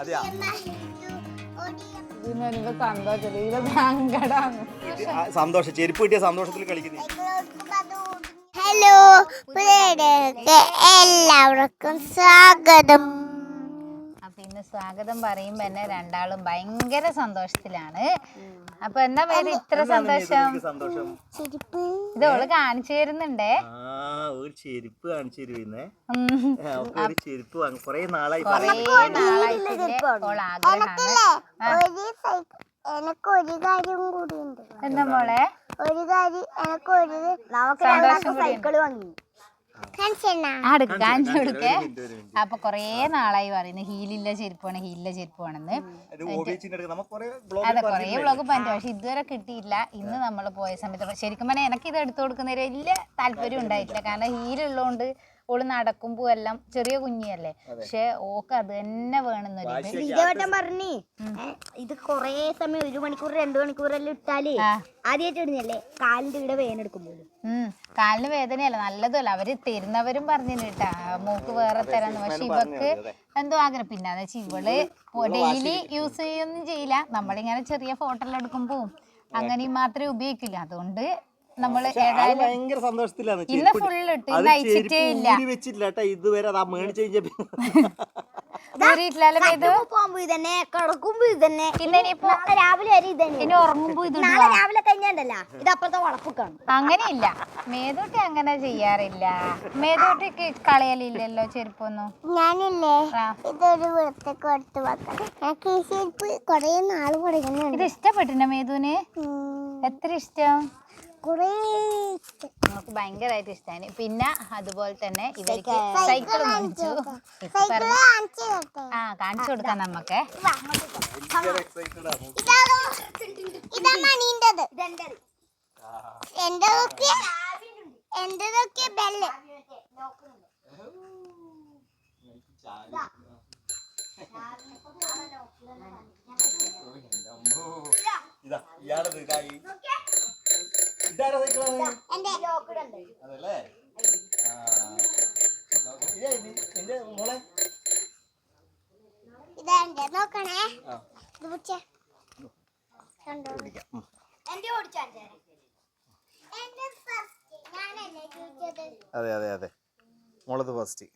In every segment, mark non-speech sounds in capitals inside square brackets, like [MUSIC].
അതെയാ? സന്തോഷം ചെരുപ്പ് കിട്ടിയ സന്തോഷത്തിൽ കളിക്കുന്നു. ഹലോ എല്ലാവർക്കും സ്വാഗതം. അപ്പൊ ഇന്ന് സ്വാഗതം പറയുമ്പോ എന്നെ രണ്ടാളും ഭയങ്കര സന്തോഷത്തിലാണ്. അപ്പൊ എന്താ പേര് ഇത്ര സന്തോഷം? ഇത് ഓൾ കാണിച്ചു തരുന്നുണ്ടേ. ഒരു ചെരുപ്പ് കാണിച്ചു. ഒരു ചെരുപ്പ് വാങ്ങി. കൊറേ നാളായി. സൈക്കിൾ എനിക്ക് ഒരു കാര്യം കൂടി ഉണ്ട് എന്താ മോളെ? ഒരു കാര്യം എനിക്ക് ഒരു കൂടി വാങ്ങി. അടുക്ക് കാണിച്ചു കൊടുക്കേ. അപ്പൊ കൊറേ നാളായി പറയുന്നു. ഹീലില്ല ചെരുപ്പാണ് ഹീലില്ല ചെരുപ്പാണെന്ന്. അതെ കൊറേ ബ്ലോഗ് വ്ളോഗ് പറ്റും പക്ഷെ ഇതുവരെ കിട്ടിയില്ല ഇന്ന് നമ്മൾ പോയ സമയത്ത്. ശരിക്കും പറഞ്ഞാൽ എനിക്ക് ഇത് എടുത്തു കൊടുക്കുന്നതിന് വലിയ താല്പര്യം ഉണ്ടായിട്ടില്ല. കാരണം ഹീലുള്ളതുകൊണ്ട് ഓൾ നടക്കുമ്പോ എല്ലാം ചെറിയ കുഞ്ഞിയല്ലേ? പക്ഷെ ഓക്ക് അത് തന്നെ വേണമെന്നൊരു പറഞ്ഞു. ഇത് കൊറേ സമയം ഒരു മണിക്കൂർ രണ്ടു മണിക്കൂറെല്ലാം ഇട്ടാലേ. ആദ്യമായിട്ട് ഇടുന്നല്ലേ കാലിന്റെ ഇവിടെ വേദന എടുക്കുമ്പോൾ കാലിന് വേദനയല്ല നല്ലതല്ല അവർ തരുന്നവരും പറഞ്ഞു കേട്ടാ. മൂക്ക് വേറെ തരാന്ന്. പക്ഷെ ഇവക്ക് എന്തോ ആഗ്രഹം. പിന്നെ എന്ന് വെച്ചാൽ ഇവൾ ഡെയിലി യൂസ് ചെയ്യൊന്നും ചെയ്യില്ല. നമ്മളിങ്ങനെ ചെറിയ ഫോട്ടോ എല്ലാം എടുക്കുമ്പോ അങ്ങനെ മാത്രമേ ഉപയോഗിക്കില്ല. അതുകൊണ്ട് ഭയങ്കര സന്തോഷത്തിലാണ്. ഇന്ന് ചെരുപ്പ് full ഇന്ന് അയച്ചിട്ടേ ഇല്ല. ഊരി വെച്ചിട്ടില്ല കേട്ടാ ഇതുവരെ അത് ആ മേടിച്ച് കഴിഞ്ഞപ്പോ. [LAUGHS] ഊരിയിട്ടില്ലല്ലോ ഇത്? പോകുമ്പോ ഇതന്നെ കിടക്കുമ്പോ ഇതന്നെ. പിന്നെ ഇനിയിപ്പോ നാളെ രാവിലെ വരെ ഇതന്നെ. ഇനി ഉറങ്ങുമ്പോ ഇത് നാളെ രാവിലെ കഴിഞ്ഞാണ്ടല്ല ഇത് അപ്പുറത്തെ വളപ്പൊക്കാണ് അങ്ങനെയില്ല. മേതൂട്ടി അങ്ങനെ ചെയ്യാറില്ല. മേതൂട്ടിക്ക് കളയലില്ലല്ലോ ചെരുപ്പൊന്നും? ഞാനില്ലേ ഇതൊരു വൃത്തിക്ക് കൊടുത്തു വെക്കണം എനിക്ക് ഈ ചെരുപ്പ് കൊറേ നാൾ പഠിക്കുന്നുണ്ട് ഇത് ഇഷ്ടപ്പെട്ടില്ല മേതുവിന് എത്ര ഇഷ്ടം? കൊറേ നമുക്ക് ഭയങ്കരമായിട്ട് ഇഷ്ടമാണ് പിന്നെ അതുപോലെ തന്നെ ഇവർക്ക് സൈക്കിൾ. മേടിച്ചു ആ കാണിച്ചു കൊടുക്കാം നമുക്ക്. ബെല്ല് ഇതാ. ഇയാളത് ഇതായി ഇതാരാ സൈക്കിളാണ് അതല്ലേ? നിന്റെ മോളെ. നോക്കണേ. അതെ അതെ അതെ. മോളത് ഫസ്റ്റ്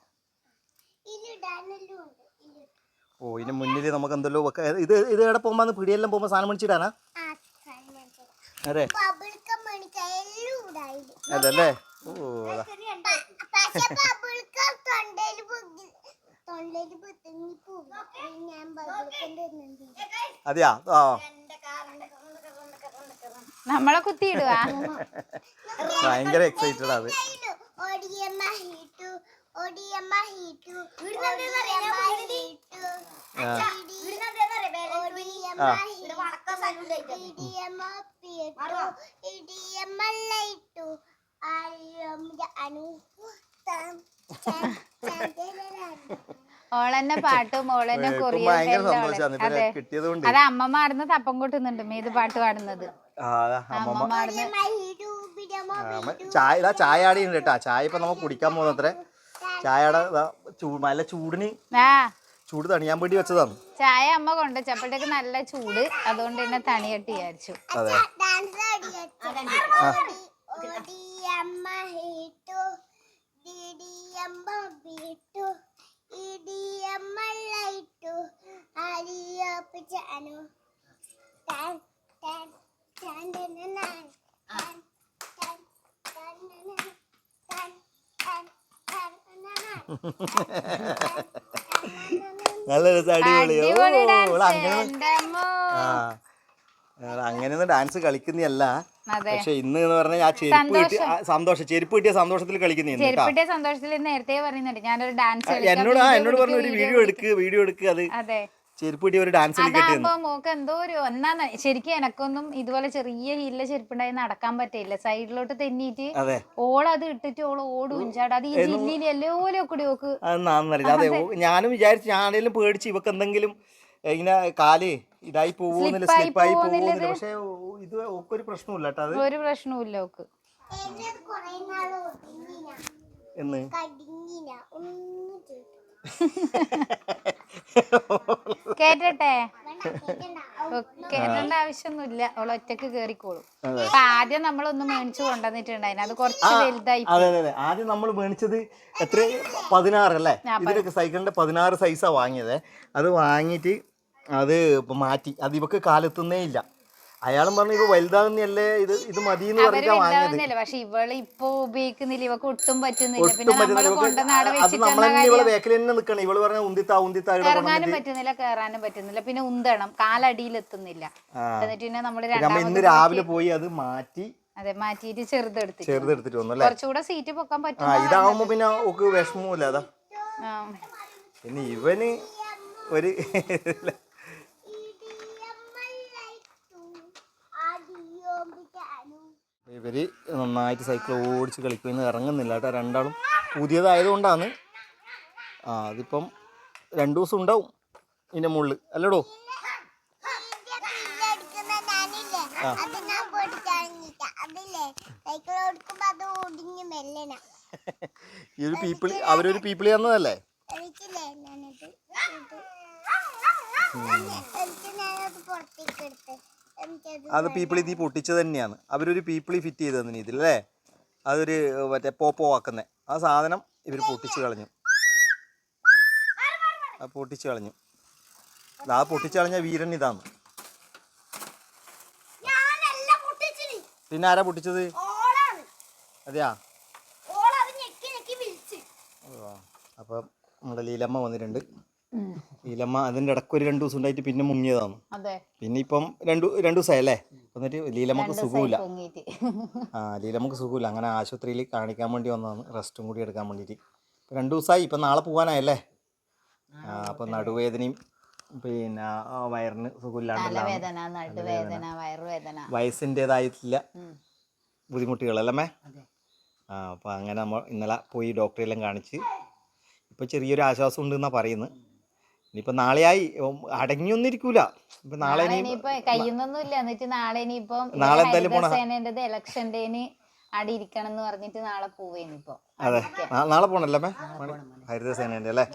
ഓ ഇതിന് മുന്നിൽ നമുക്ക് എന്തല്ലോ വെക്ക ഇത് ഇത് എവിടെ പോകുമ്പോ പിടിയെല്ലാം പോകുമ്പോ സാധനം മേടിച്ചിടാനാ? കാണിച്ചു അതെ ബബിൾക്കം മേടിച്ച എല്ലാം ഉണ്ടായില്ല അതല്ലേ ഓ അതാ. പക്ഷെ ബബിൾക്കം തൊണ്ടയിൽ പൊങ്ങി തൊണ്ടയിൽ പൊങ്ങി പോകും ഞാൻ ബബിൾക്കം തരുന്നുണ്ട് അതെയാ? നമ്മളെ കുത്തിയിടുക ഭയങ്കര എക്സൈറ്റഡ് അത് ഇടിയമ്മ ഇടിയമ്മ ലൈറ്റു ഓളെന്നെ പാട്ടും ഓളന്നെ സന്തോഷമാണ് അതെ. അത് അമ്മമാർന്ന് തപ്പം കൂട്ടുന്നുണ്ട് മേത് പാട്ട് പാടുന്നത്. ചായ ചായ ആടി ഉണ്ട് കേട്ടാ. ചായ ഇപ്പൊ നമുക്ക് കുടിക്കാൻ പോകുന്നത്രേ. ചായയുടെ നല്ല ചൂടിന് ആ. ചൂട് തണിയാൻ വേണ്ടി വെച്ചതാണ്. ചായ അമ്മ കൊണ്ട് ചപ്പട്ടേക്ക് നല്ല ചൂട്. അതുകൊണ്ട് തന്നെ തണിയട്ടി വിചാരിച്ചു. അതെ. ഒടിയമ്മ ഹീറ്റു ഡിഡിയമ്മ ബീറ്റു ഇടിയമ്മ ലൈറ്റു അരിയപ്പിച്ച അനു ടാൻ ടാൻ ടാൻ ടനനാൻ ടാൻ ടാൻ ടാൻ ടനനാൻ ടാൻ ടാൻ ടാൻ നല്ല രസം അടിപൊളി ഓ, ഡാൻസ് അങ്ങനെ ആ അങ്ങനെയൊന്നും ഡാൻസ് കളിക്കുന്നതല്ല പക്ഷെ ഇന്ന് എന്ന് പറഞ്ഞാൽ ആ ചെരുപ്പ് കിട്ടി സന്തോഷം. ചെരുപ്പ് കിട്ടിയ സന്തോഷത്തിൽ കളിക്കുന്ന സന്തോഷത്തിൽ നേരത്തെ പറയുന്നുണ്ട് ഞാനൊരു ഡാൻസ് എന്നോട് ആ എന്നോട് പറഞ്ഞു ഒരു വീഡിയോ എടുക്ക്. വീഡിയോ എടുക്ക് അത് അതെ. ചെരുപ്പ് ഒരു ഡാൻസ് അതാകുമ്പോ മോക്ക് എന്തോ ഒരു ഒന്നാന്ന് ശരിക്കും എനക്കൊന്നും ഇതുപോലെ ചെറിയ ഹീലിലെ ചെരുപ്പുണ്ടായി നടക്കാൻ പറ്റില്ല സൈഡിലോട്ട് തെന്നിട്ട് അതെ. ഓളത് ഇട്ടിട്ട് ഓൾ ഓടും ചാടും അത് ഈ ജില്ലയിൽ കൂടി ഓക്ക്. അതെ ഞാനും വിചാരിച്ചു ഞാനേലും പേടിച്ച് ഇവക്ക് എന്തെങ്കിലും ഏ, ഇങ്ങനെ കാൽ ഇതായി പോവുന്നില്ല സ്ലിപ്പായി പോകുന്നില്ല പോകുന്നില്ല പക്ഷെ ഇത് ഒക്കൊരു പ്രശ്നമില്ല കേട്ടോ അത്. ഒരു പ്രശ്നവും ഇല്ല ഓക്ക് എന്നെ? കേട്ടട്ടെ കേട്ടേണ്ട ആവശ്യമൊന്നുമില്ല. അവൾ ഒറ്റയ്ക്ക് കേറിക്കോളും. അപ്പൊ ആദ്യം നമ്മളൊന്ന് മേടിച്ചു കൊണ്ടുവന്നിട്ടുണ്ടായിരുന്നു. അത് കുറച്ച് വലുതായി അതെ അതെ അതെ. ആദ്യം നമ്മൾ മേടിച്ചത് എത്ര പതിനാറ് അല്ലേ? ഇതിലൊക്കെ സൈക്കിളിന്റെ പതിനാറ് സൈസാ വാങ്ങിയത്. അത് വാങ്ങിയിട്ട് അത് ഇപ്പം മാറ്റി. അത് ഇവക്ക് കാലെത്തുന്നേ ഇല്ല. അയാളും പറഞ്ഞു ഇത് വലുതാകുന്നല്ലേ ഇത് ഇത് മതി എന്ന് അവർ പറഞ്ഞിട്ടാ വാങ്ങിയത്. വലുതാവുന്നില്ല പക്ഷെ ഇവൾ ഇപ്പൊ ഉപയോഗിക്കുന്നില്ല. ഇവക്ക് ഒട്ടും പറ്റുന്നില്ല. ഒട്ടും പിന്നെ പറ്റുന്നില്ല. നമ്മൾ ഇവക്ക് കൊണ്ടുവന്ന് അവിടെ അത് നമ്മൾ തന്നെ ഇവളെ ബാക്കിൽ തന്നെ നിൽക്കണം ഇവൾ പറഞ്ഞ ഉന്തിത്താ ഉന്തിത്താ ഇവിടെ ഇറങ്ങാനും കൊണ്ടുവന്നിട്ട് പറ്റുന്നില്ല കേറാനും പറ്റുന്നില്ല. പിന്നെ ഉന്തണം. കാലടിയിൽ എത്തുന്നില്ല. ആ. എന്നിട്ട് പിന്നെ നമ്മൾ പിന്നെ രണ്ടാമത് ഇന്ന് രാവിലെ പോയി അത് മാറ്റി അതെ മാറ്റിയിട്ട് ചെറുതെടുത്ത് ചെറുതെടുത്തിട്ട് വന്നു അല്ലേ? കുറച്ചുകൂടെ സീറ്റ് പൊക്കാൻ ആ പറ്റും ഇതാവുമ്പോ പിന്നെ ഓക്ക് വിഷമവുമില്ല അതാ. ആ. പിന്നെ ഇവന് ഒരു ഇവർ നന്നായിട്ട് സൈക്കിൾ ഓടിച്ച് കളിക്കുമെന്ന് ഇറങ്ങുന്നില്ല കേട്ടോ. രണ്ടാളും പുതിയതായതുകൊണ്ടാണ്. ആ അതിപ്പം രണ്ടു ദിവസം ഉണ്ടാവും ഇതിന്റെ മുകളിൽ അല്ലടോ? ഈ ഒരു പീപ്പിളി അവരൊരു പീപ്പിളി തന്നതല്ലേ? പുറത്തേക്ക് എടുത്ത് അത് പീപ്പിളി തീ പൊട്ടിച്ചത് തന്നെയാണ്. അവരൊരു പീപ്പിളി ഫിറ്റ് ചെയ്ത് തന്നെ ഇതിലല്ലേ അതൊരു മറ്റേ പോപ്പോ ആക്കുന്നത് ആ സാധനം ഇവർ പൊട്ടിച്ച് കളഞ്ഞു. ആ പൊട്ടിച്ച് കളഞ്ഞു. ആ പൊട്ടിച്ച് കളഞ്ഞ വീരൻ ഇതാണ്. പിന്നെ ആരാ പൊട്ടിച്ചത്? അതെയാ? അപ്പം നമ്മുടെ ലീലമ്മ വന്നിട്ടുണ്ട്. ലീലമ്മ അതിന്റെ ഇടയ്ക്ക് ഒരു രണ്ടു ദിവസം ഉണ്ടായിട്ട് പിന്നെ മുങ്ങിയതാണ്. അതെ. പിന്നെ ഇപ്പം രണ്ടു രണ്ട് ദിവസമായല്ലേ എന്നിട്ട് ലീലമ്മക്ക് സുഖമില്ല. ആ ലീലമ്മക്ക് സുഖമില്ല. അങ്ങനെ ആശുപത്രിയിൽ കാണിക്കാൻ വേണ്ടി വന്നതാണ്. റെസ്റ്റും കൂടി എടുക്കാൻ വേണ്ടിയിട്ട്. രണ്ടു ദിവസമായി ഇപ്പം നാളെ പോകാനായല്ലേ ആ അപ്പം നടുവേദനയും പിന്നെ വയറിന് സുഖമില്ലാണ്ടല്ല വയസ്സിന്റെതായിട്ടില്ല ബുദ്ധിമുട്ടുകളല്ലേ ആ അപ്പം അങ്ങനെ നമ്മൾ ഇന്നലെ പോയി ഡോക്ടറെല്ലാം കാണിച്ച്. ഇപ്പൊ ചെറിയൊരു ആശ്വാസം ഉണ്ടെന്നാണ് പറയുന്നത്. ഇനിയിപ്പോൾ നാളെയായി അടങ്ങി അടങ്ങിയൊന്നും ഇരിക്കൂല ഇപ്പം നാളെ നാളെ ഇനി ഇനിയിപ്പോ കയ്യുന്നൊന്നും ഇല്ല എന്നിട്ട് നാളെ ഇനിയിപ്പം നാളെ എന്തായാലും പോണം. ഇരിക്കണം എന്ന് പറഞ്ഞിട്ട് നാളെ പോവേനിപ്പോ അതെ. നാളെ പോണല്ലേ ഹരിതസേനേന്റെ അല്ലേ?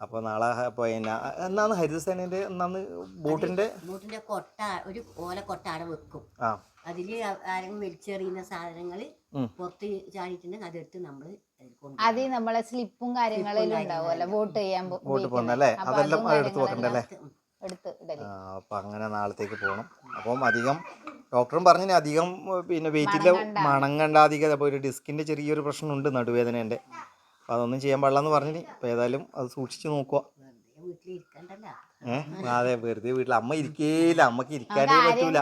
അപ്പോൾ നാളെ പിന്നെ എന്നാണ് ഹരിതസേനേന്റെ എന്നാണ് ബോട്ടിന്റെ ബോട്ടിന്റെ? കൊട്ട ഒരു ഓല കൊട്ട അവിടെ വെക്കും. ആ. അതിൽ ആരെങ്കിലും വലിച്ചെറിയുന്ന സാധനങ്ങൾ ഉം. പുറത്ത് ചാടിയിട്ടുണ്ടെങ്കിൽ അതെടുത്ത് നമ്മൾ അത് നമ്മളെ സ്ലിപ്പും കാര്യങ്ങളെല്ലാം ഉണ്ടാവുമല്ലോ. വോട്ട് ചെയ്യാൻ വോട്ട്. പോകുന്നല്ലേ അപ്പൊ അതെല്ലാം എടുത്തു വെക്കണ്ടല്ലേ അപ്പൊ അപ്പം അങ്ങനെ നാളത്തേക്ക് പോകണം അപ്പം അധികം ഡോക്ടറും പറഞ്ഞു അധികം പിന്നെ വെയിറ്റില്ല മണം കണ്ടാധികം അപ്പോൾ ഒരു ഡിസ്കിന്റെ ചെറിയൊരു പ്രശ്നം പ്രശ്നമുണ്ട് നടുവേദനേന്റെ അപ്പം അതൊന്നും ചെയ്യാൻ പാടില്ലെന്ന് പറഞ്ഞു അപ്പോൾ ഏതായാലും അത് സൂക്ഷിച്ചു നോക്കുക വീട്ടിൽ ഇരിക്കണ്ടല്ല ഏഹ് അതെ വെറുതെ വീട്ടിൽ അമ്മ ഇരിക്കേല അമ്മയ്ക്ക് ഇരിക്കാനേ പറ്റൂല.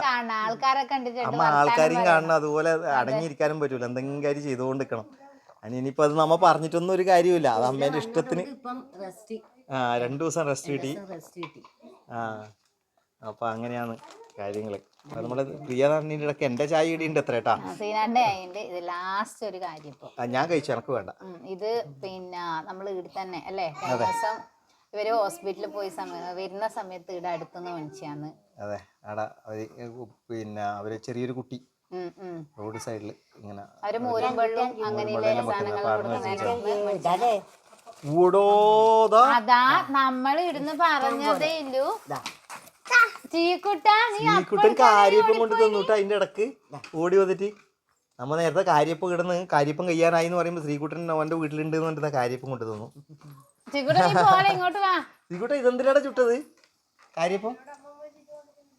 അമ്മ ആൾക്കാരെയും കാണണം. അതുപോലെ അടങ്ങിയിരിക്കാനും പറ്റൂല. എന്തെങ്കിലും കാര്യം ചെയ്തുകൊണ്ട് നിൽക്കണം അതിന് ഇനിയിപ്പോൾ അത് നമ്മ പറഞ്ഞിട്ടൊന്നും ഒരു കാര്യമില്ല അത് അമ്മേന്റെ ഇഷ്ടത്തിന് ഇപ്പം റെസ്റ്റ് ആ രണ്ടു ദിവസം റെസ്റ്റ് കിട്ടി. റെസ്റ്റ് കിട്ടി. ആ അപ്പൊ അങ്ങനെയാണ് കാര്യങ്ങൾ. അപ്പം നമ്മുടെ പ്രിയ നാടിന്റെ ഇടയ്ക്ക് എന്റെ ചായ ഇടിയുണ്ട് എത്ര കേട്ടാ. സീനാന്റെ ആയതുകൊണ്ട് ഇത് ലാസ്റ്റ് ഒരു കാര്യം ഇപ്പൊ. ആ, ഞാൻ കഴിച്ചു എനക്ക് വേണ്ട. ഉം, ഇത് പിന്നെ നമ്മൾ ഇവിടെ തന്നെ അല്ലേ? കഴിഞ്ഞ ദിവസം ഇവർ ഹോസ്പിറ്റലിൽ പോയി സമയം വരുന്ന സമയത്ത് ഇവിടെ അടുത്തുനിന്ന് മേടിച്ചാന്ന് അതെ ആടാ അവർ പിന്നെ അവർ ചെറിയൊരു കുട്ടി. റോഡ് സൈഡിൽ ഇങ്ങനെ അതാ നമ്മൾ പറഞ്ഞതേ ഇല്ലു കാര്യപ്പം കൊണ്ട് തന്നുട്ടോ അതിന്റെ ഇടയ്ക്ക്. ഓടി വന്നിട്ട് നമ്മ നേരത്തെ കാര്യപ്പം കിടന്ന് കാര്യപ്പം കഴിയാനായി എന്ന് പറയുമ്പോ ശ്രീകുട്ടൻ അവന്റെ വീട്ടിലുണ്ട് എന്ന് പറഞ്ഞിട്ട് കാര്യപ്പം കൊണ്ട് തന്നു. ശ്രീകുട്ട നീ പോലെ ഇങ്ങോട്ട് വാ. ശ്രീകുട്ടൻ ഇതെന്തിനാടാ ചുട്ടത്? കാര്യപ്പം?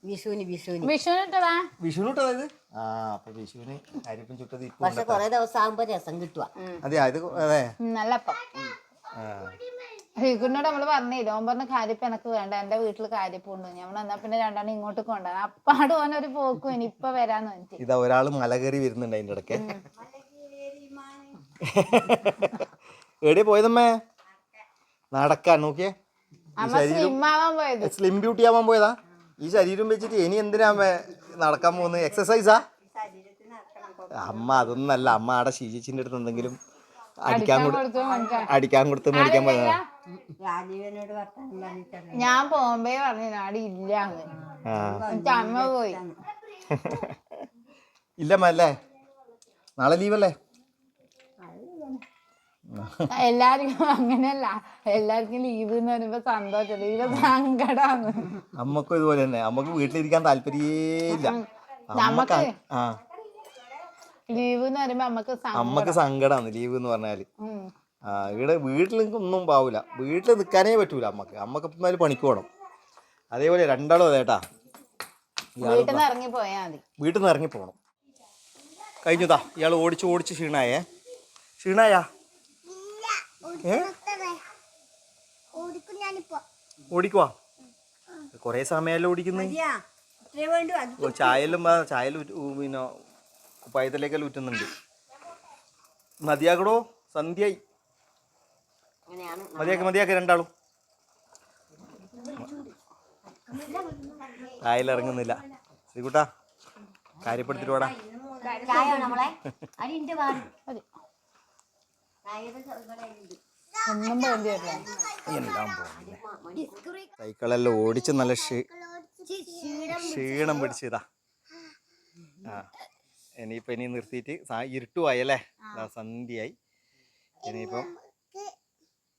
വിഷുവിന് വിഷുവിന്. വിഷുവിനിട്ടതാ വിഷുവിനിട്ടതാ ഇത്? ആ അപ്പൊ വിഷുവിന് കാര്യപ്പം ചുട്ടത് ഇപ്പൊ പക്ഷെ കുറെ ദിവസം ആകുമ്പോ രസം കിട്ടുക അതെ അത് അതെ. നല്ല നമ്മൾ പറഞ്ഞില്ല ഓൻ പറഞ്ഞ കാര്യപ്പം എനക്ക് വേണ്ട എന്റെ വീട്ടിൽ കാര്യപ്പ് ഉണ്ട് ഞമ്മൾ എന്നാ പിന്നെ രണ്ടാണ് ഇങ്ങോട്ട് കൊണ്ടുവരാം അപ്പാട് ഓനൊരു പോക്കും ഇനി ഇപ്പൊ വരാന്ന് പറഞ്ഞിട്ട്. ഇതാ ഒരാൾ മല കയറി വരുന്നുണ്ട് അതിന്റെ ഇടയ്ക്ക്. എവിടെ പോയതമ്മേ? നടക്കാൻ നോക്കിയേ. അമ്മ പോയത്. സ്ലിം ബ്യൂട്ടി ആവാൻ പോയതാ. ഈ ശരീരം വെച്ചിട്ട് ഇനി എന്തിനാ നടക്കാൻ പോകുന്നത് എക്സസൈസാ അമ്മ അതൊന്നല്ല അമ്മ ആടെ ശീജിച്ചിന്റെ അടുത്ത് എന്തെങ്കിലും അടിക്കാൻ കൊടുത്തു അടിക്കാൻ കൊടുത്ത് മേടിക്കാൻ പോയതാ? ഞാൻ ബോംബെ പറഞ്ഞു നാട് ഇല്ല അമ്മ പോയി. ഇല്ലമ്മ അല്ലേ? നാളെ ലീവല്ലേ എല്ലാവർക്കും അങ്ങനെയല്ല. എല്ലാവർക്കും ലീവ് എന്ന് പറയുമ്പോ സന്തോഷം. ലീവ് സങ്കടാണ് അമ്മക്കും ഇതുപോലെ തന്നെ. അമ്മയ്ക്ക് വീട്ടിലിരിക്കാൻ താല്പര്യേ ഇല്ല. അമ്മയ്ക്ക് നമുക്ക് ലീവ് എന്ന് പറയുമ്പോ നമുക്ക് അമ്മയ്ക്ക് സങ്കടാണ് ലീവ് എന്ന് പറഞ്ഞാൽ. ഇവിടെ വീട്ടിൽ ഒന്നും പാവൂല. വീട്ടിൽ നിൽക്കാനേ പറ്റൂല അമ്മയ്ക്ക്. അമ്മയ്ക്ക് ഇപ്പം പണിക്ക് പോകണം അതേപോലെ രണ്ടാളും അതേട്ടാ വീട്ടിൽ നിന്ന് ഇറങ്ങി പോയാ മതി. വീട്ടിൽ നിന്ന് ഇറങ്ങി പോകണം കഴിഞ്ഞതാ ഇയാൾ ഓടിച്ച് ഓടിച്ച് ക്ഷീണായേ. ക്ഷീണായാ? ഓടിക്കുവാ? കുറേ സമയമല്ലോ ഓടിക്കുന്നത് വേണ്ടു. അത് ചായലും ചായലും പിന്നെ കുപ്പായത്തിലേക്കെല്ലാം ഊറ്റുന്നുണ്ട്. മതിയാക്കടോ സന്ധ്യയായി. മതിയാക്ക മതിയാക്കി രണ്ടാളും. ചായലിറങ്ങുന്നില്ല ശ്രീകുട്ടാ കാര്യപ്പെടുത്തിട്ട് വാടാ. ചായ നമ്മളെ സൗകര്യമുണ്ട്. ഒന്നും എല്ലാം പോകുന്നില്ലേ സൈക്കിളെല്ലാം ഓടിച്ച് നല്ല ക്ഷീ ക്ഷീണം പിടിച്ചതാ. ആ ഇനിയിപ്പോൾ ഇനി നിർത്തിയിട്ട് ഇരുട്ടു ഇരുട്ടുമായി ദാ സന്ധ്യയായി. ഇനിയിപ്പം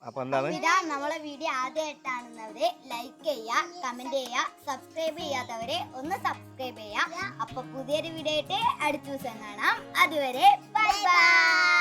അപ്പൊ എന്താണ്? ഇതാ നമ്മളെ വീഡിയോ ആദ്യമായിട്ടാണെന്നവര് ലൈക്ക് ചെയ്യുക കമന്റ് ചെയ്യുക സബ്സ്ക്രൈബ് ചെയ്യാത്തവരെ ഒന്ന് സബ്സ്ക്രൈബ് ചെയ്യുക. അപ്പൊ പുതിയൊരു വീഡിയോ ആയിട്ട് അടുത്ത ദിവസം കാണാം. അതുവരെ ബൈ ബൈ